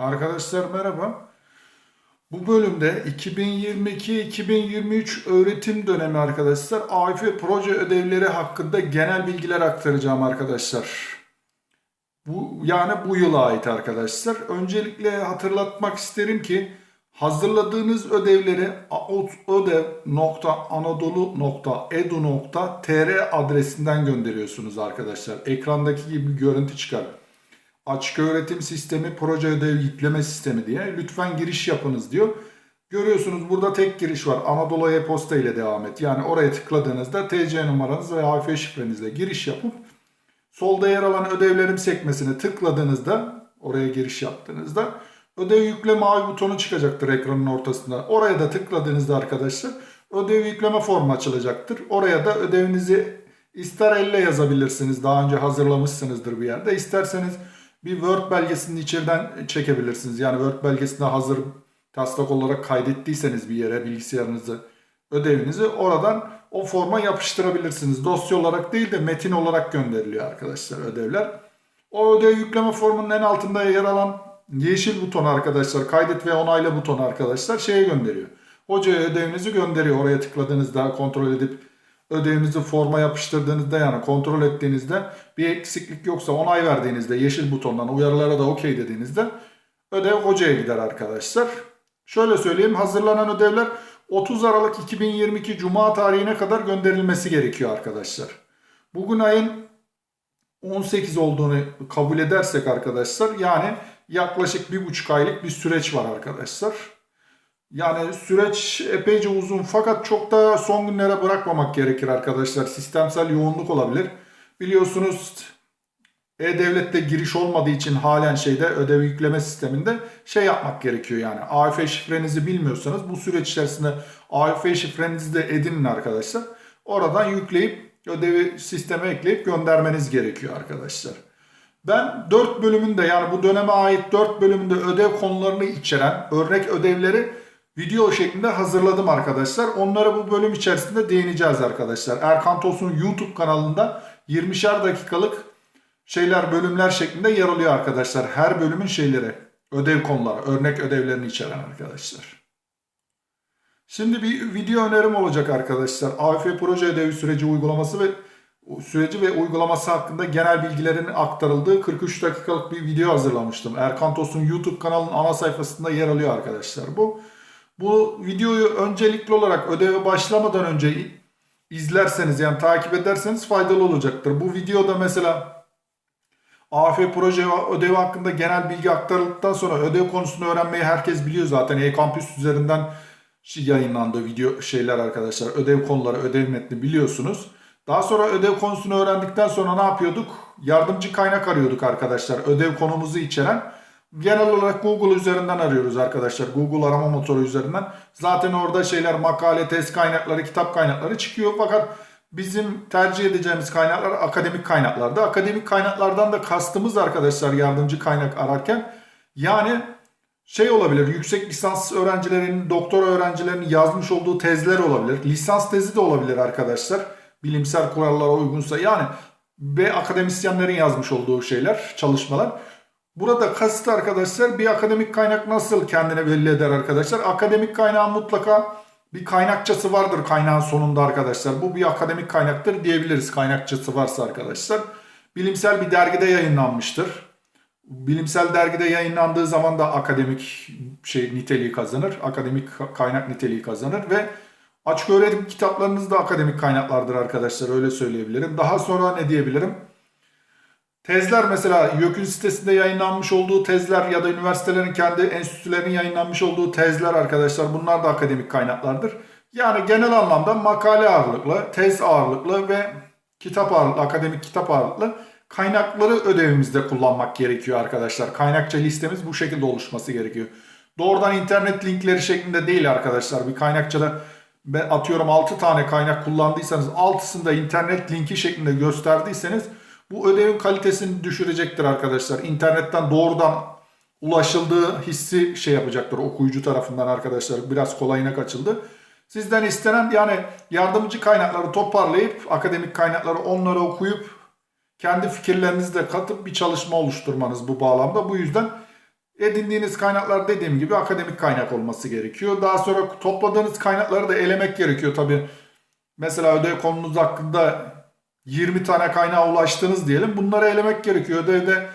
Arkadaşlar merhaba. Bu bölümde 2022-2023 öğretim dönemi arkadaşlar AIF proje ödevleri hakkında genel bilgiler aktaracağım arkadaşlar. Bu yani bu yıla ait arkadaşlar. Öncelikle hatırlatmak isterim ki hazırladığınız ödevleri ödev.anadolu.edu.tr adresinden gönderiyorsunuz arkadaşlar. Ekrandaki gibi bir görüntü çıkar. Açık öğretim sistemi proje ödev yükleme sistemi diye. Lütfen giriş yapınız diyor. Görüyorsunuz burada tek giriş var. Anadolu e-posta ile devam et. Yani oraya tıkladığınızda TC numaranız ve AF şifrenizle giriş yapıp solda yer alan ödevlerim sekmesine tıkladığınızda oraya giriş yaptığınızda ödev yükleme ay butonu çıkacaktır ekranın ortasında. Oraya da tıkladığınızda arkadaşlar ödev yükleme formu açılacaktır. Oraya da ödevinizi ister elle yazabilirsiniz. Daha önce hazırlamışsınızdır bir yerde. İsterseniz bir Word belgesini içeriden çekebilirsiniz. Yani Word belgesinde hazır taslak olarak kaydettiyseniz bir yere bilgisayarınızı ödevinizi oradan o forma yapıştırabilirsiniz. Dosya olarak değil de metin olarak gönderiliyor arkadaşlar ödevler. O ödev yükleme formunun en altında yer alan yeşil buton arkadaşlar kaydet ve onayla butonu arkadaşlar şeye gönderiyor. Hocaya ödevinizi gönderiyor. Oraya tıkladığınızda kontrol edip ödevinizi forma yapıştırdığınızda yani kontrol ettiğinizde bir eksiklik yoksa onay verdiğinizde yeşil butondan uyarılara da okey dediğinizde ödev hocaya gider arkadaşlar. Şöyle söyleyeyim hazırlanan ödevler 30 Aralık 2022 Cuma tarihine kadar gönderilmesi gerekiyor arkadaşlar. Bugün ayın 18 olduğunu kabul edersek arkadaşlar yani yaklaşık bir buçuk aylık bir süreç var arkadaşlar. Yani süreç epeyce uzun fakat çok da son günlere bırakmamak gerekir arkadaşlar. Sistemsel yoğunluk olabilir. Biliyorsunuz e-Devlet'te giriş olmadığı için halen şeyde ödev yükleme sisteminde şey yapmak gerekiyor yani. AF şifrenizi bilmiyorsanız bu süreç içerisinde AF şifrenizi de edinin arkadaşlar. Oradan yükleyip ödevi sisteme ekleyip göndermeniz gerekiyor arkadaşlar. Ben 4 bölümünde yani bu döneme ait 4 bölümünde ödev konularını içeren örnek ödevleri video şeklinde hazırladım arkadaşlar. Onlara bu bölüm içerisinde değineceğiz arkadaşlar. Erkan Tosun YouTube kanalında 20'şer dakikalık şeyler bölümler şeklinde yer alıyor arkadaşlar. Her bölümün şeyleri, ödev konuları, örnek ödevlerini içeren arkadaşlar. Şimdi bir video önerim olacak arkadaşlar. AF proje ödevi süreci uygulaması ve süreci ve uygulaması hakkında genel bilgilerin aktarıldığı 43 dakikalık bir video hazırlamıştım. Erkan Tosun YouTube kanalının ana sayfasında yer alıyor arkadaşlar bu. Bu videoyu öncelikli olarak ödeve başlamadan önce izlerseniz yani takip ederseniz faydalı olacaktır. Bu videoda mesela AF proje ödevi hakkında genel bilgi aktarıldıktan sonra ödev konusunu öğrenmeyi herkes biliyor zaten. E-Kampüs üzerinden yayınlandı video şeyler arkadaşlar. Ödev konuları, ödev metni biliyorsunuz. Daha sonra ödev konusunu öğrendikten sonra ne yapıyorduk? Yardımcı kaynak arıyorduk arkadaşlar. Ödev konumuzu içeren. Genel olarak Google üzerinden arıyoruz arkadaşlar. Google arama motoru üzerinden. Zaten orada şeyler makale, test kaynakları, kitap kaynakları çıkıyor. Fakat bizim tercih edeceğimiz kaynaklar akademik kaynaklarda. Akademik kaynaklardan da kastımız arkadaşlar yardımcı kaynak ararken. Yani şey olabilir, yüksek lisans öğrencilerinin, doktora öğrencilerinin yazmış olduğu tezler olabilir. Lisans tezi de olabilir arkadaşlar. Bilimsel kurallara uygunsa yani ve akademisyenlerin yazmış olduğu şeyler, çalışmalar. Burada kasıt arkadaşlar bir akademik kaynak nasıl kendini belli eder arkadaşlar? Akademik kaynağın mutlaka bir kaynakçası vardır kaynağın sonunda arkadaşlar. Bu bir akademik kaynaktır diyebiliriz kaynakçası varsa arkadaşlar. Bilimsel bir dergide yayınlanmıştır. Bilimsel dergide yayınlandığı zaman da akademik şey niteliği kazanır. Akademik kaynak niteliği kazanır ve açık öğretim kitaplarınız da akademik kaynaklardır arkadaşlar öyle söyleyebilirim. Daha sonra ne diyebilirim? Tezler mesela YÖK'ün sitesinde yayınlanmış olduğu tezler ya da üniversitelerin kendi enstitülerinin yayınlanmış olduğu tezler arkadaşlar bunlar da akademik kaynaklardır. Yani genel anlamda makale ağırlıklı, tez ağırlıklı ve kitap ağırlıklı, akademik kitap ağırlıklı kaynakları ödevimizde kullanmak gerekiyor arkadaşlar. Kaynakça listemiz bu şekilde oluşması gerekiyor. Doğrudan internet linkleri şeklinde değil arkadaşlar. Bir kaynakçada atıyorum 6 tane kaynak kullandıysanız 6'sını da internet linki şeklinde gösterdiyseniz bu ödevin kalitesini düşürecektir arkadaşlar. İnternetten doğrudan ulaşıldığı hissi şey yapacaktır okuyucu tarafından arkadaşlar. Biraz kolayına kaçıldı. Sizden istenen yani yardımcı kaynakları toparlayıp akademik kaynakları onları okuyup kendi fikirlerinizi de katıp bir çalışma oluşturmanız bu bağlamda. Bu yüzden Edindiğiniz kaynaklar dediğim gibi akademik kaynak olması gerekiyor. Daha sonra topladığınız kaynakları da elemek gerekiyor tabii. Mesela ödev konunuz hakkında 20 tane kaynağa ulaştınız diyelim. Bunları elemek gerekiyor. Ödevde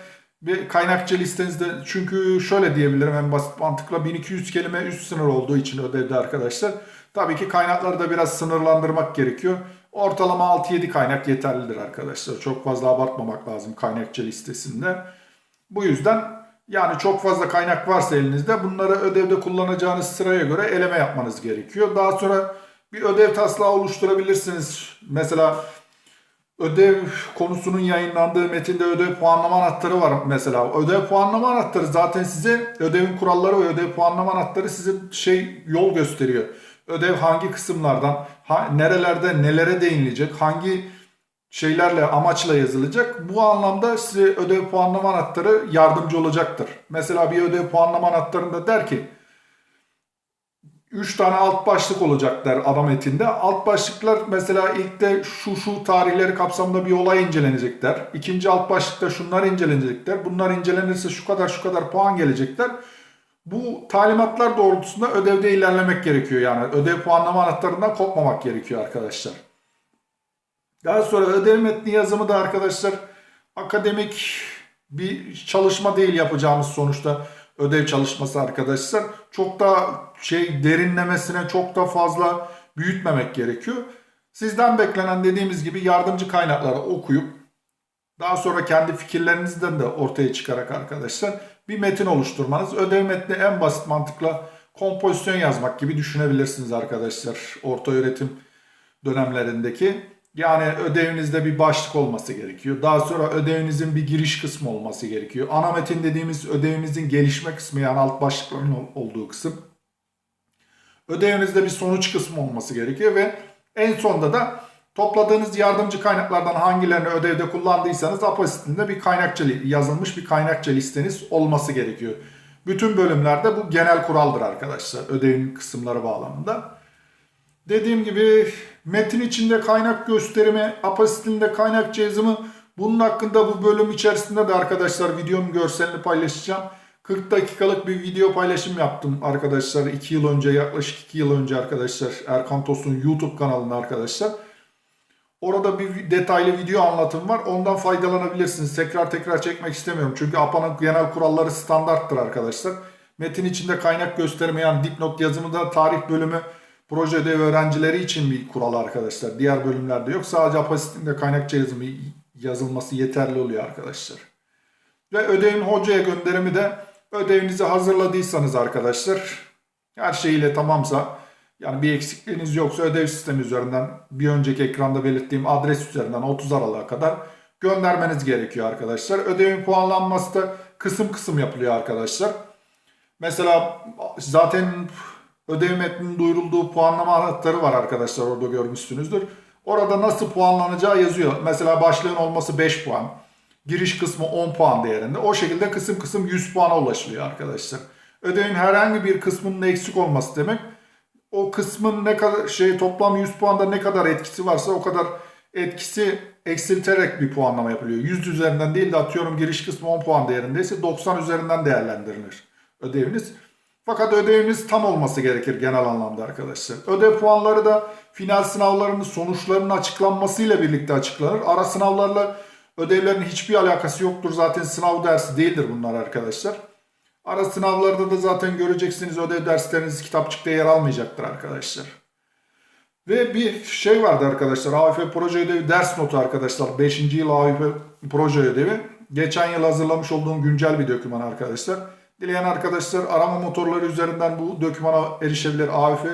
bir kaynakça listenizde çünkü şöyle diyebilirim en basit mantıkla 1200 kelime üst sınır olduğu için ödevde arkadaşlar. Tabii ki kaynakları da biraz sınırlandırmak gerekiyor. Ortalama 6-7 kaynak yeterlidir arkadaşlar. Çok fazla abartmamak lazım kaynakça listesinde. Bu yüzden yani çok fazla kaynak varsa elinizde bunları ödevde kullanacağınız sıraya göre eleme yapmanız gerekiyor. Daha sonra bir ödev taslağı oluşturabilirsiniz. Mesela ödev konusunun yayınlandığı metinde ödev puanlama anahtarı var mesela. Ödev puanlama anahtarı zaten size ödevin kuralları ve ödev puanlama anahtarı size şey yol gösteriyor. Ödev hangi kısımlardan, ha, nerelerde nelere değinilecek, hangi şeylerle amaçla yazılacak. Bu anlamda size ödev puanlama anahtarı yardımcı olacaktır. Mesela bir ödev puanlama anahtarında der ki 3 tane alt başlık olacak der adam etinde. Alt başlıklar mesela ilk de şu şu tarihleri kapsamında bir olay incelenecek der. İkinci alt başlıkta şunlar incelenecek der. Bunlar incelenirse şu kadar şu kadar puan gelecekler. Bu talimatlar doğrultusunda ödevde ilerlemek gerekiyor yani. Ödev puanlama anahtarından kopmamak gerekiyor arkadaşlar. Daha sonra ödev metni yazımı da arkadaşlar akademik bir çalışma değil yapacağımız sonuçta ödev çalışması arkadaşlar. Çok da şey derinlemesine çok da fazla büyütmemek gerekiyor. Sizden beklenen dediğimiz gibi yardımcı kaynakları okuyup daha sonra kendi fikirlerinizden de ortaya çıkarak arkadaşlar bir metin oluşturmanız. Ödev metni en basit mantıkla kompozisyon yazmak gibi düşünebilirsiniz arkadaşlar. Orta öğretim dönemlerindeki. Yani ödevinizde bir başlık olması gerekiyor. Daha sonra ödevinizin bir giriş kısmı olması gerekiyor. Ana metin dediğimiz ödevinizin gelişme kısmı yani alt başlıkların olduğu kısım. Ödevinizde bir sonuç kısmı olması gerekiyor ve en sonda da topladığınız yardımcı kaynaklardan hangilerini ödevde kullandıysanız apasitinde bir kaynakça yazılmış bir kaynakça listeniz olması gerekiyor. Bütün bölümlerde bu genel kuraldır arkadaşlar ödevin kısımları bağlamında. Dediğim gibi metin içinde kaynak gösterimi, apasitinde kaynak yazımı bunun hakkında bu bölüm içerisinde de arkadaşlar videonun görselini paylaşacağım. 40 dakikalık bir video paylaşım yaptım arkadaşlar. 2 yıl önce yaklaşık 2 yıl önce arkadaşlar Erkan Tosun YouTube kanalında arkadaşlar. Orada bir detaylı video anlatım var. Ondan faydalanabilirsiniz. Tekrar tekrar çekmek istemiyorum. Çünkü APA'nın genel kuralları standarttır arkadaşlar. Metin içinde kaynak gösterme yani dipnot yazımı da tarih bölümü proje ödev öğrencileri için bir kural arkadaşlar. Diğer bölümlerde yok. Sadece apasitinde kaynakça yazımı yazılması yeterli oluyor arkadaşlar. Ve ödevin hocaya gönderimi de ödevinizi hazırladıysanız arkadaşlar her şeyiyle tamamsa yani bir eksikliğiniz yoksa ödev sistemi üzerinden bir önceki ekranda belirttiğim adres üzerinden 30 Aralık'a kadar göndermeniz gerekiyor arkadaşlar. Ödevin puanlanması da kısım kısım yapılıyor arkadaşlar. Mesela zaten ödev metninin duyurulduğu puanlama anahtarı var arkadaşlar orada görmüşsünüzdür. Orada nasıl puanlanacağı yazıyor. Mesela başlığın olması 5 puan. Giriş kısmı 10 puan değerinde. O şekilde kısım kısım 100 puana ulaşılıyor arkadaşlar. Ödevin herhangi bir kısmının eksik olması demek. O kısmın ne kadar şey toplam 100 puanda ne kadar etkisi varsa o kadar etkisi eksilterek bir puanlama yapılıyor. 100 üzerinden değil de atıyorum giriş kısmı 10 puan değerindeyse 90 üzerinden değerlendirilir ödeviniz. Fakat ödeviniz tam olması gerekir genel anlamda arkadaşlar. Ödev puanları da final sınavlarının sonuçlarının açıklanmasıyla birlikte açıklanır. Ara sınavlarla ödevlerin hiçbir alakası yoktur. Zaten sınav dersi değildir bunlar arkadaşlar. Ara sınavlarda da zaten göreceksiniz ödev dersleriniz kitapçıkta yer almayacaktır arkadaşlar. Ve bir şey vardı arkadaşlar. AFP proje ödevi ders notu arkadaşlar. 5. yıl AFP proje ödevi. Geçen yıl hazırlamış olduğum güncel bir doküman arkadaşlar. Dileyen arkadaşlar arama motorları üzerinden bu dokümana erişebilir. AFP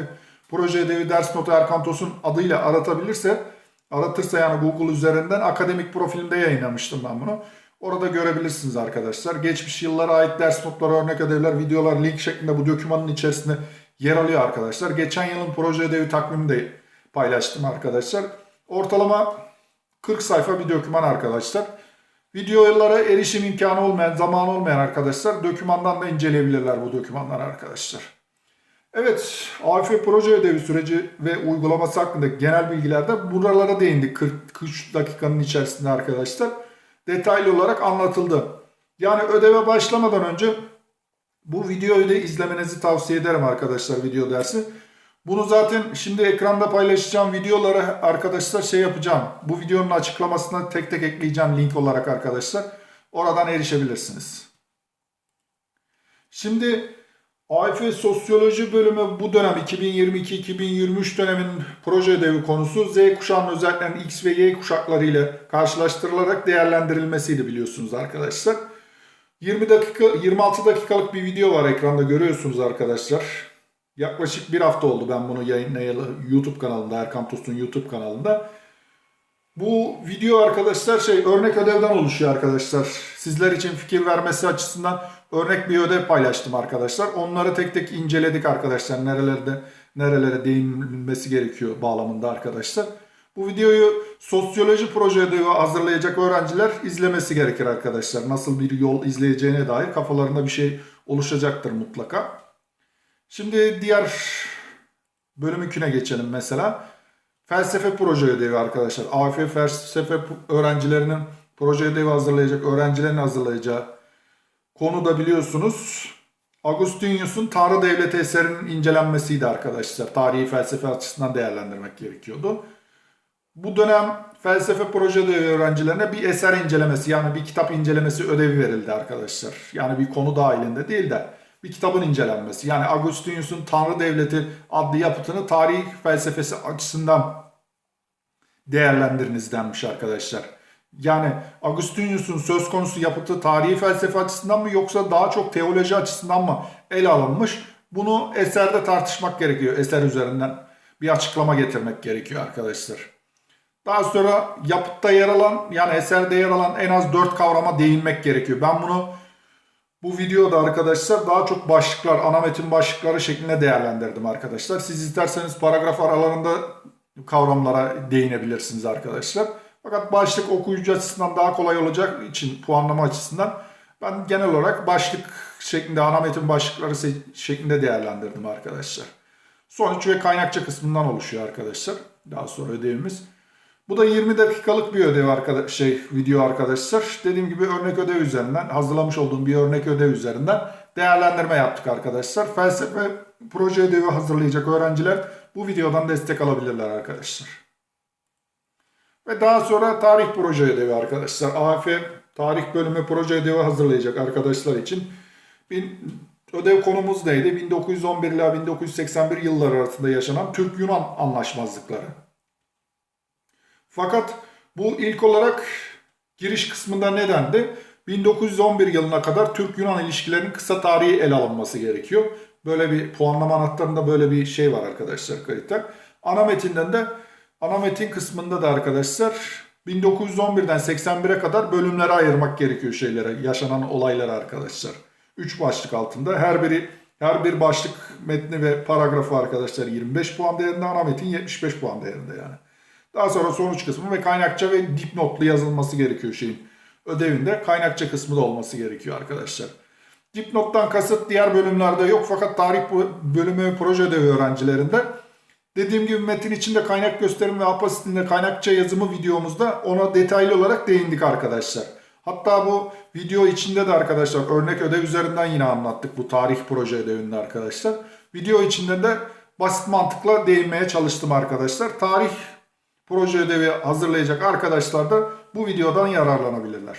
proje ödevi ders notu Erkan Tosun adıyla aratabilirse aratırsa yani Google üzerinden akademik profilimde yayınlamıştım ben bunu. Orada görebilirsiniz arkadaşlar. Geçmiş yıllara ait ders notları, örnek ödevler, videolar link şeklinde bu dokümanın içerisinde yer alıyor arkadaşlar. Geçen yılın proje ödevi takvimini de paylaştım arkadaşlar. Ortalama 40 sayfa bir doküman arkadaşlar. Videolara erişim imkanı olmayan, zaman olmayan arkadaşlar dokümandan da inceleyebilirler bu dokümanlar arkadaşlar. Evet, AFP proje ödevi süreci ve uygulaması hakkındaki genel bilgilerde buralara değindik 43 dakikanın içerisinde arkadaşlar. Detaylı olarak anlatıldı. Yani ödeve başlamadan önce Bu videoyu da izlemenizi tavsiye ederim arkadaşlar video dersi. Bunu zaten şimdi ekranda paylaşacağım videoları arkadaşlar şey yapacağım. Bu videonun açıklamasına tek tek ekleyeceğim link olarak arkadaşlar. Oradan erişebilirsiniz. Şimdi AF Sosyoloji bölümü bu dönem 2022-2023 dönemin proje ödevi konusu Z kuşağının özelliklerinin X ve Y kuşakları ile karşılaştırılarak değerlendirilmesiydi biliyorsunuz arkadaşlar. 20 dakika 26 dakikalık bir video var ekranda görüyorsunuz arkadaşlar. Yaklaşık bir hafta oldu ben bunu yayınlayalı YouTube kanalında Erkan Tost'un YouTube kanalında. Bu video arkadaşlar şey örnek ödevden oluşuyor arkadaşlar. Sizler için fikir vermesi açısından örnek bir ödev paylaştım arkadaşlar. Onları tek tek inceledik arkadaşlar. Nerelerde nerelere değinilmesi gerekiyor bağlamında arkadaşlar. Bu videoyu sosyoloji proje ödevi hazırlayacak öğrenciler izlemesi gerekir arkadaşlar. Nasıl bir yol izleyeceğine dair kafalarında bir şey oluşacaktır mutlaka. Şimdi diğer bölümünküne geçelim mesela. Felsefe proje ödevi arkadaşlar. AF felsefe öğrencilerinin proje ödevi hazırlayacak, öğrencilerin hazırlayacağı konu da biliyorsunuz. Agustinius'un Tanrı Devleti eserinin incelenmesiydi arkadaşlar. Tarihi felsefe açısından değerlendirmek gerekiyordu. Bu dönem felsefe proje ödevi öğrencilerine bir eser incelemesi yani bir kitap incelemesi ödevi verildi arkadaşlar. Yani bir konu dahilinde değil de bir kitabın incelenmesi. Yani Agustinius'un Tanrı Devleti adlı yapıtını tarih felsefesi açısından değerlendiriniz denmiş arkadaşlar. Yani Agustinius'un söz konusu yapıtı tarihi felsefe açısından mı yoksa daha çok teoloji açısından mı ele alınmış? Bunu eserde tartışmak gerekiyor. Eser üzerinden bir açıklama getirmek gerekiyor arkadaşlar. Daha sonra yapıtta yer alan yani eserde yer alan en az dört kavrama değinmek gerekiyor. Ben bunu bu videoda arkadaşlar daha çok başlıklar, ana metin başlıkları şeklinde değerlendirdim arkadaşlar. Siz isterseniz paragraf aralarında kavramlara değinebilirsiniz arkadaşlar. Fakat başlık okuyucu açısından daha kolay olacak için puanlama açısından ben genel olarak başlık şeklinde ana metin başlıkları şeklinde değerlendirdim arkadaşlar. Sonuç ve kaynakça kısmından oluşuyor arkadaşlar. Daha sonra ödevimiz. Bu da 20 dakikalık bir ödev arkadaş şey video arkadaşlar. Dediğim gibi örnek ödev üzerinden hazırlamış olduğum bir örnek ödev üzerinden değerlendirme yaptık arkadaşlar. Felsefe proje ödevi hazırlayacak öğrenciler bu videodan destek alabilirler arkadaşlar. Ve daha sonra tarih proje ödevi arkadaşlar. AF tarih bölümü proje ödevi hazırlayacak arkadaşlar için bir ödev konumuz neydi? 1911 ile 1981 yılları arasında yaşanan Türk-Yunan anlaşmazlıkları. Fakat bu ilk olarak giriş kısmında nedendi? 1911 yılına kadar Türk-Yunan ilişkilerinin kısa tarihi ele alınması gerekiyor. Böyle bir puanlama anahtarında böyle bir şey var arkadaşlar kriter. Ana metinden de ana metin kısmında da arkadaşlar 1911'den 81'e kadar bölümlere ayırmak gerekiyor şeylere, yaşanan olaylara arkadaşlar. 3 başlık altında her biri her bir başlık metni ve paragrafı arkadaşlar 25 puan değerinde, ana metin 75 puan değerinde yani. Daha sonra sonuç kısmı ve kaynakça ve dipnotlu yazılması gerekiyor şeyin. Ödevinde kaynakça kısmı da olması gerekiyor arkadaşlar. Dipnottan kasıt diğer bölümlerde yok fakat tarih bölümü proje ödevi öğrencilerinde. Dediğim gibi metin içinde kaynak gösterim ve apasitinde kaynakça yazımı videomuzda ona detaylı olarak değindik arkadaşlar. Hatta bu video içinde de arkadaşlar örnek ödev üzerinden yine anlattık bu tarih proje ödevinde arkadaşlar. Video içinde de basit mantıkla değinmeye çalıştım arkadaşlar. Tarih proje ödevi hazırlayacak arkadaşlar da bu videodan yararlanabilirler.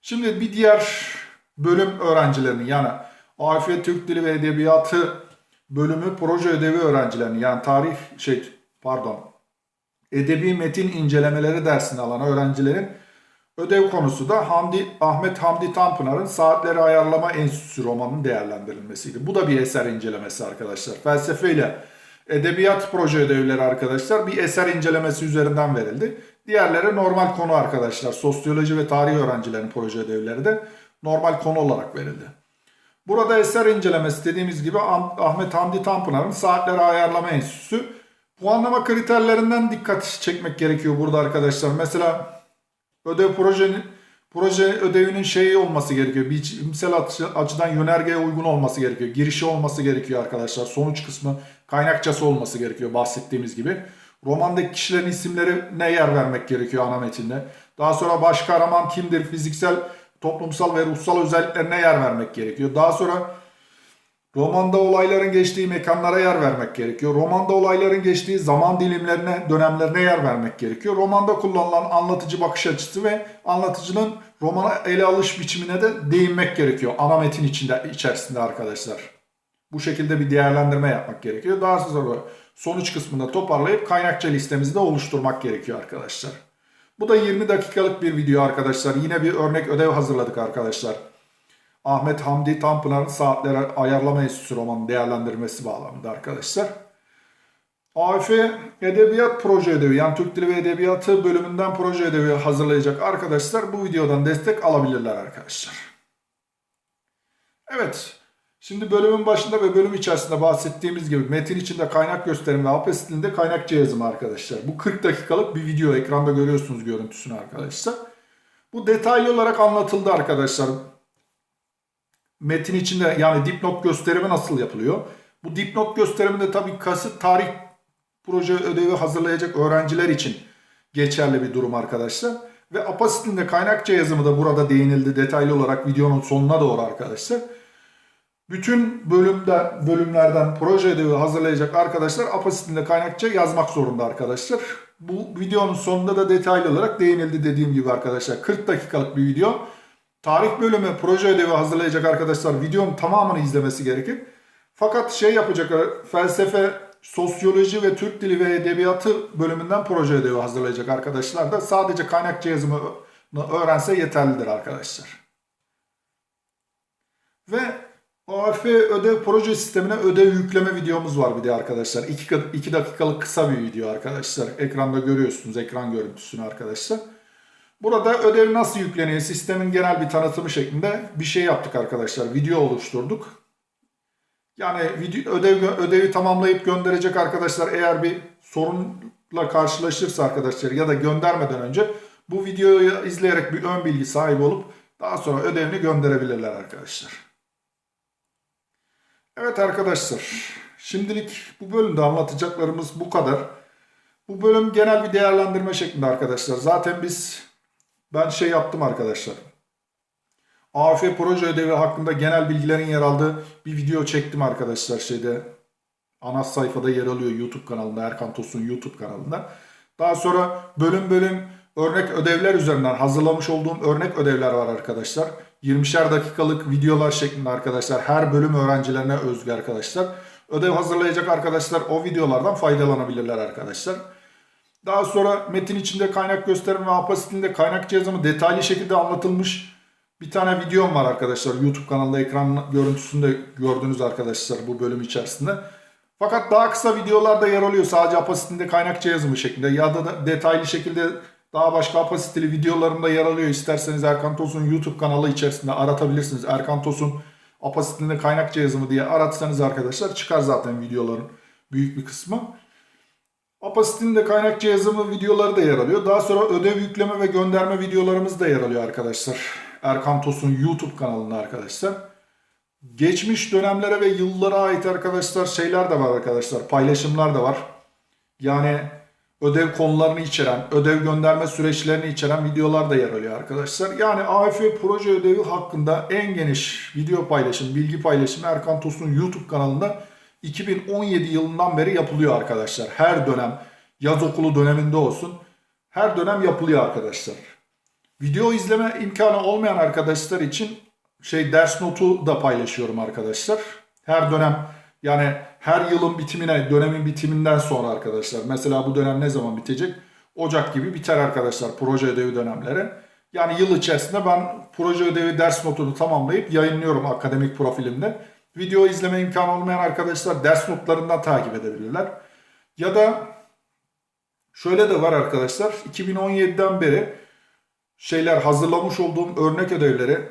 Şimdi bir diğer bölüm öğrencilerinin yani AF Türk Dili ve Edebiyatı bölümü proje ödevi öğrencilerinin yani tarih şey pardon edebi metin incelemeleri dersini alan öğrencilerin ödev konusu da Hamdi Ahmet Hamdi Tanpınar'ın Saatleri Ayarlama Enstitüsü romanının değerlendirilmesiydi. Bu da bir eser incelemesi arkadaşlar. Felsefe ile edebiyat proje ödevleri arkadaşlar bir eser incelemesi üzerinden verildi. Diğerleri normal konu arkadaşlar. Sosyoloji ve tarih öğrencilerin proje ödevleri de normal konu olarak verildi. Burada eser incelemesi dediğimiz gibi Ahmet Hamdi Tanpınar'ın Saatleri Ayarlama Enstitüsü. Puanlama kriterlerinden dikkat çekmek gerekiyor burada arkadaşlar. Mesela ödev projenin proje ödevinin şeyi olması gerekiyor. Bilimsel açıdan yönergeye uygun olması gerekiyor. Girişi olması gerekiyor arkadaşlar. Sonuç kısmı kaynakçası olması gerekiyor bahsettiğimiz gibi. Romandaki kişilerin isimlerine yer vermek gerekiyor ana metinde. Daha sonra baş kahraman kimdir, fiziksel toplumsal ve ruhsal özelliklerine yer vermek gerekiyor. Daha sonra romanda olayların geçtiği mekanlara yer vermek gerekiyor. Romanda olayların geçtiği zaman dilimlerine, dönemlerine yer vermek gerekiyor. Romanda kullanılan anlatıcı bakış açısı ve anlatıcının romana ele alış biçimine de değinmek gerekiyor. Ana metin içinde içerisinde arkadaşlar. Bu şekilde bir değerlendirme yapmak gerekiyor. Daha sonra sonuç kısmında toparlayıp kaynakça listemizi de oluşturmak gerekiyor arkadaşlar. Bu da 20 dakikalık bir video arkadaşlar. Yine bir örnek ödev hazırladık arkadaşlar. Ahmet Hamdi Tanpınar'ın Saatleri Ayarlama Enstitüsü romanı değerlendirmesi bağlamında arkadaşlar. AF Edebiyat Proje Ödevi yani Türk Dili ve Edebiyatı bölümünden proje ödevi hazırlayacak arkadaşlar bu videodan destek alabilirler arkadaşlar. Evet. Şimdi bölümün başında ve bölüm içerisinde bahsettiğimiz gibi metin içinde kaynak gösterim ve APA stilinde kaynakça yazımı arkadaşlar. Bu 40 dakikalık bir video. Ekranda görüyorsunuz görüntüsünü arkadaşlar. Bu detaylı olarak anlatıldı arkadaşlar. Metin içinde yani dipnot gösterimi nasıl yapılıyor? Bu dipnot gösteriminde tabii kasıt tarih proje ödevi hazırlayacak öğrenciler için geçerli bir durum arkadaşlar. Ve APA stilinde kaynakça yazımı da burada değinildi detaylı olarak videonun sonuna doğru arkadaşlar. Bütün bölümde, bölümlerden proje ödevi hazırlayacak arkadaşlar APA stilinde kaynakça yazmak zorunda arkadaşlar. Bu videonun sonunda da detaylı olarak değinildi dediğim gibi arkadaşlar. 40 dakikalık bir video. Tarih bölümü proje ödevi hazırlayacak arkadaşlar videonun tamamını izlemesi gerekir. Fakat şey yapacak felsefe, sosyoloji ve Türk dili ve edebiyatı bölümünden proje ödevi hazırlayacak arkadaşlar da sadece kaynakça yazımı öğrense yeterlidir arkadaşlar. Ve OAF ödev proje sistemine ödev yükleme videomuz var bir de arkadaşlar. 2 dakikalık kısa bir video arkadaşlar. Ekranda görüyorsunuz ekran görüntüsünü arkadaşlar. Burada ödev nasıl yükleniyor sistemin genel bir tanıtımı şeklinde bir şey yaptık arkadaşlar. Video oluşturduk. Yani video, ödev, ödevi tamamlayıp gönderecek arkadaşlar eğer bir sorunla karşılaşırsa arkadaşlar ya da göndermeden önce bu videoyu izleyerek bir ön bilgi sahibi olup daha sonra ödevini gönderebilirler arkadaşlar. Evet arkadaşlar şimdilik bu bölümde anlatacaklarımız bu kadar. Bu bölüm genel bir değerlendirme şeklinde arkadaşlar. Zaten biz ben şey yaptım arkadaşlar. AF proje ödevi hakkında genel bilgilerin yer aldığı bir video çektim arkadaşlar şeyde. Ana sayfada yer alıyor YouTube kanalında Erkan Tosun YouTube kanalında. Daha sonra bölüm bölüm örnek ödevler üzerinden hazırlamış olduğum örnek ödevler var arkadaşlar. 20'şer dakikalık videolar şeklinde arkadaşlar. Her bölüm öğrencilerine özgü arkadaşlar. Ödev hazırlayacak arkadaşlar o videolardan faydalanabilirler arkadaşlar. Daha sonra metin içinde kaynak gösterim ve APA stilinde kaynak yazımı detaylı şekilde anlatılmış bir tane videom var arkadaşlar. YouTube kanalında ekran görüntüsünde gördünüz arkadaşlar bu bölüm içerisinde. Fakat daha kısa videolar da yer alıyor. Sadece APA stilinde kaynakça yazımı şeklinde ya da detaylı şekilde daha başka APA stili videolarımda yer alıyor. İsterseniz Erkan Tosun YouTube kanalı içerisinde aratabilirsiniz. Erkan Tosun APA stilinde kaynakça yazımı diye aratsanız arkadaşlar çıkar zaten videoların büyük bir kısmı. Apasite'nin de kaynakça yazımı videoları da yer alıyor. Daha sonra ödev yükleme ve gönderme videolarımız da yer alıyor arkadaşlar. Erkan Tos'un YouTube kanalında arkadaşlar. Geçmiş dönemlere ve yıllara ait arkadaşlar şeyler de var arkadaşlar. Paylaşımlar da var. Yani ödev konularını içeren, ödev gönderme süreçlerini içeren videolar da yer alıyor arkadaşlar. Yani AFP proje ödevi hakkında en geniş video paylaşım, bilgi paylaşımı Erkan Tos'un YouTube kanalında 2017 yılından beri yapılıyor arkadaşlar. Her dönem yaz okulu döneminde olsun her dönem yapılıyor arkadaşlar. Video izleme imkanı olmayan arkadaşlar için şey ders notu da paylaşıyorum arkadaşlar. Her dönem yani her yılın bitimine, dönemin bitiminden sonra arkadaşlar. Mesela bu dönem ne zaman bitecek? Ocak gibi biter arkadaşlar proje ödevi dönemleri. Yani yıl içerisinde ben proje ödevi ders notunu tamamlayıp yayınlıyorum akademik profilimde. Video izleme imkanı olmayan arkadaşlar ders notlarından takip edebilirler. Ya da şöyle de var arkadaşlar. 2017'den beri şeyler hazırlamış olduğum örnek ödevleri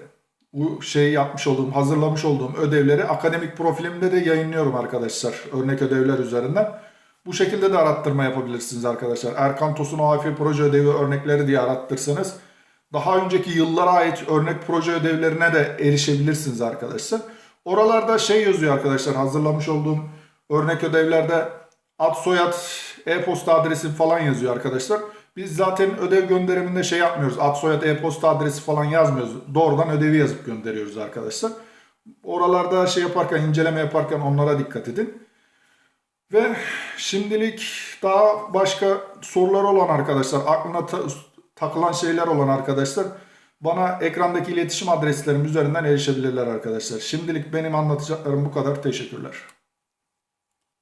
bu şey yapmış olduğum, hazırlamış olduğum ödevleri akademik profilimde de yayınlıyorum arkadaşlar. Örnek ödevler üzerinden. Bu şekilde de arattırma yapabilirsiniz arkadaşlar. Erkan Tosun AF proje ödevi örnekleri diye arattırsanız daha önceki yıllara ait örnek proje ödevlerine de erişebilirsiniz arkadaşlar. Oralarda şey yazıyor arkadaşlar hazırlamış olduğum örnek ödevlerde ad soyad e-posta adresim falan yazıyor arkadaşlar. Biz zaten ödev gönderiminde şey yapmıyoruz. Ad soyad e-posta adresi falan yazmıyoruz. Doğrudan ödevi yazıp gönderiyoruz arkadaşlar. Oralarda şey yaparken, inceleme yaparken onlara dikkat edin. Ve şimdilik daha başka sorular olan arkadaşlar, aklına ta- takılan şeyler olan arkadaşlar bana ekrandaki iletişim adreslerim üzerinden erişebilirler arkadaşlar. Şimdilik benim anlatacaklarım bu kadar. Teşekkürler.